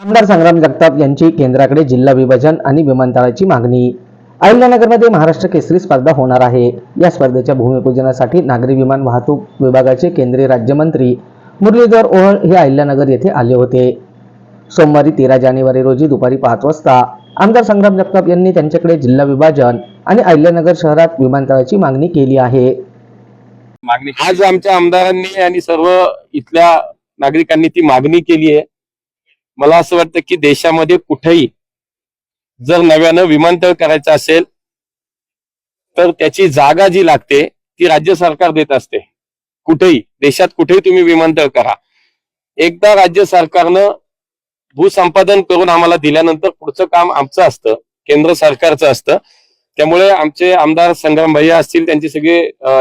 आमदार संग्राम जगताप यांची केंद्राकडे जिल्हा विभाजन आणि विमानतळाची मागणी. अहिल्यानगरमध्ये महाराष्ट्र केसरी स्पर्धा होणार आहे. या स्पर्धेच्या भूमिपूजनासाठी नागरी विमान वाहतूक विभागाचे केंद्रीय राज्यमंत्री मुरलीधर ओहळ हे अहिल्यानगर येथे आले होते. सोमवारी तेरा जानेवारी रोजी दुपारी पाच वाजता आमदार संग्राम जगताप यांनी त्यांच्याकडे जिल्हा विभाजन आणि अहिल्यानगर शहरात विमानतळाची मागणी केली आहे. मागणी आज आमच्या आमदारांनी आणि सर्व इथल्या नागरिकांनी ती मागणी केली आहे. मला असं वाटतं की देशामध्ये कुठेही जर नव्यानं विमानतळ करायचं असेल तर त्याची जागा जी लागते ती राज्य सरकार देत असते. कुठेही देशात कुठेही तुम्ही विमानतळ करा. एकदा राज्य सरकारनं भूसंपादन करून आम्हाला दिल्यानंतर पुढचं काम आमचं असतं केंद्र सरकारचं असतं. त्यामुळे आमचे आमदार संग्राम भैया असतील त्यांचे सगळे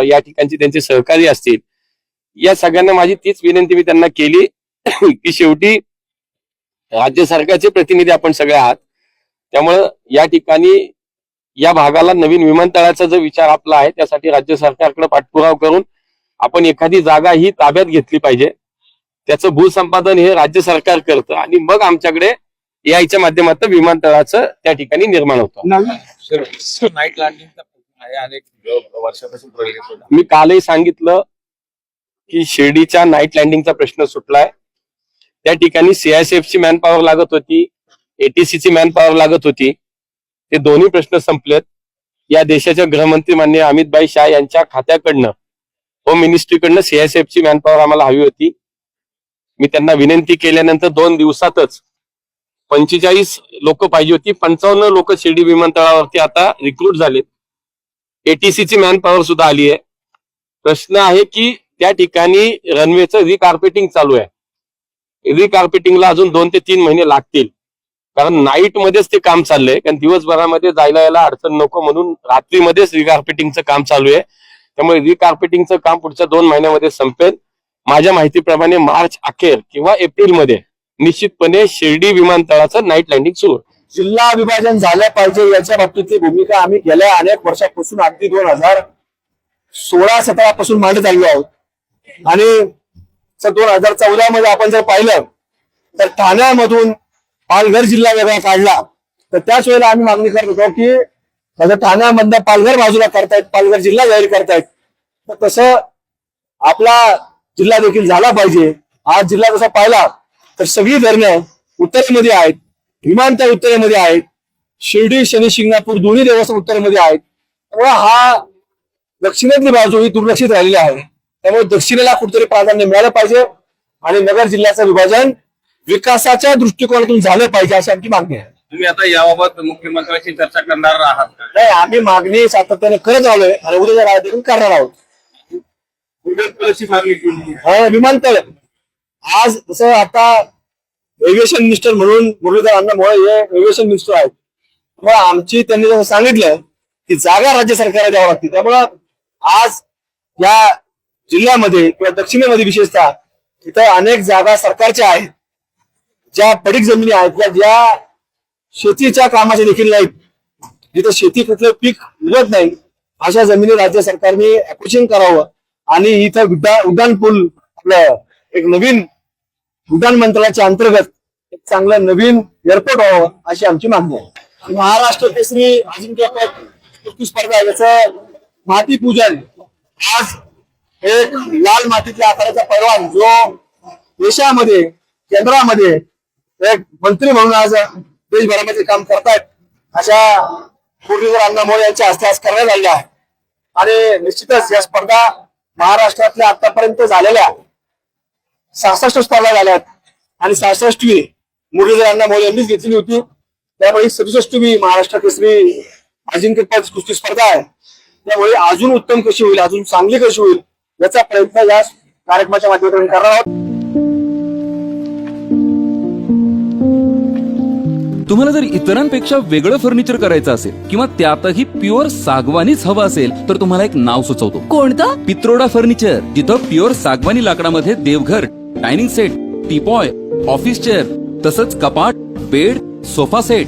या ठिकाणचे त्यांचे सहकारी असतील या सगळ्यांना माझी तीच विनंती मी त्यांना केली की शेवटी राज्य सरकारचे प्रतिनिधी आपण सगळे आहात. त्यामुळं या ठिकाणी या भागाला नवीन विमानतळाचा जो विचार आपला आहे त्यासाठी राज्य सरकारकडे पाठपुरावा करून आपण एखादी जागा ही ताब्यात घेतली पाहिजे. त्याचं भूसंपादन हे राज्य सरकार करतं आणि मग आमच्याकडे याच्या माध्यमातून विमानतळाचं त्या ठिकाणी निर्माण होतं. नाईट लँडिंगचा प्रश्न आहे अनेक वर्षापासून प्रलंबित होता. मी कालही सांगितलं की शिर्डीच्या नाईट लँडिंगचा प्रश्न सुटलाय. त्या ठिकाणी सीआयसीएफची ची मॅन लागत होती एटीसी ची मॅन पॉवर लागत होती. ते दोन्ही प्रश्न संपलेत. या देशाच्या गृहमंत्री मान्य अमितभाई शाह यांच्या खात्याकडनं होम मिनिस्ट्रीकडनं सीआयसीएफची ची मॅन पॉवर आम्हाला हवी होती. मी त्यांना विनंती केल्यानंतर दोन दिवसातच पंचेचाळीस लोक पाहिजे होती. पंचावन्न लोक शिर्डी विमानतळावरती आता रिक्रूट झालेत. एटीसी ची मॅन सुद्धा आली आहे. प्रश्न आहे की त्या ठिकाणी रनवेचं रिकार्पेटिंग चालू आहे. रिकार्पेटिंगला अजून दोन ते तीन महिने लागतील. कारण नाईट मध्येच ते काम चाललंय. कारण दिवसभरामध्ये जायला यायला अडचण नको म्हणून रात्रीमध्येच रिकार्पेटिंगचं काम चालू आहे. त्यामुळे रिकार्पेटिंगचं काम पुढच्या दोन महिन्यामध्ये संपेल. माझ्या माहितीप्रमाणे मार्च अखेर किंवा एप्रिलमध्ये निश्चितपणे शिर्डी विमानतळाचं नाईट लँडिंग सुरू जिल्हा विभाजन झालं पाहिजे याच्या बाबतीतली भूमिका आम्ही गेल्या अनेक वर्षापासून अगदी दोन हजार सोळा सतरा पासून मांडत आलो आहोत. आणि दोन हजार चौदा मध्ये आपण जर पाहिलं तर ठाण्यामधून पालघर जिल्हा वेगळा काढला. तर त्याच वेळेला आम्ही मागणी करत होतो की माझ्या ठाण्यामधनं पालघर बाजूला करतायत पालघर जिल्हा जाहीर करतायत. तर तसं आपला जिल्हा देखील झाला पाहिजे. आज जिल्हा जसा पाहिला तर सगळी धरणं उत्तरेमध्ये आहेत विमानतळ उत्तरेमध्ये आहेत शिर्डी शनी शिंगणापूर दोन्ही देवस्थान उत्तरेमध्ये आहेत. त्यामुळे हा दक्षिणेतली बाजू ही दुर्लक्षित राहिलेली आहे. त्यामुळे दक्षिणेला कुठेतरी प्राधान्य मिळालं पाहिजे आणि नगर जिल्ह्याचं विभाजन विकासाच्या दृष्टिकोनातून झालं पाहिजे अशी आमची मागणी आहे. तुम्ही आता याबाबत मुख्यमंत्र्यांशी चर्चा करणार आहात का? नाही आम्ही मागणी सातत्याने करत आलोय. आणि उद्या जरा देखील करणार आहोत. विमानतळाची मागणी केली. हा, विमानतळ. आज जसं आता एव्हिएशन मिनिस्टर म्हणून मुरलीधर अण्णा मोळे हे एव्हिएशन मिनिस्टर आहेत. मग आमची त्यांनी जसं सांगितलं की जागा राज्य सरकारला द्यावं लागते. त्यामुळं आज या जिल्ह्यामध्ये किंवा दक्षिणेमध्ये विशेषतः तिथं अनेक जागा सरकारच्या आहेत. ज्या पडीक जमिनी आहेत या ज्या शेतीच्या कामाच्या देखील नाहीत. जिथं शेती कुठलं पीक उगत नाही अशा जमिनी राज्य सरकारने अक्विशन करावं आणि इथं उड्डाण उड्डाण पूल आपलं एक नवीन उड्डाण मंत्रालयाच्या अंतर्गत एक चांगलं नवीन एअरपोर्ट व्हावं अशी आमची मागणी आहे. महाराष्ट्र केसरी अजिंक्यपद स्पर्धा याचं माती पूजन आज एक लाल मातीतल्या आकाराचा परवान जो देशामध्ये केंद्रामध्ये एक मंत्री म्हणून आज देशभरामध्ये काम करतायत अशा मुरलीधर अण्णामोळे यांच्या हस्ते आज करण्यात आलेल्या आहे आणि निश्चितच या स्पर्धा महाराष्ट्रातल्या आतापर्यंत झालेल्या सहासष्ट स्पर्धा झाल्यात आणि सहासष्टवी मुरलीधर अण्णामोळे यांनीच घेतली होती. त्यामुळे सदुसष्टवी महाराष्ट्र केसरी अजिंक्यपद कुस्ती स्पर्धा आहे. त्यामुळे अजून उत्तम कशी होईल अजून चांगली कशी होईल याचा प्रयत्न या कार्यक्रमाच्या माध्यमातून करणार आहोत. तुम्हाला जर इतरांपेक्षा वेगळं फर्निचर करायचं असेल किंवा त्यातही प्युअर सागवानीच हवं असेल तर तुम्हाला एक नाव सुचवतो. कोणतं? पित्रोडा फर्निचर जिथं प्युअर सागवानी लाकडामध्ये देवघर dining set teapoy office chair तसंच कपाट bed sofa set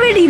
already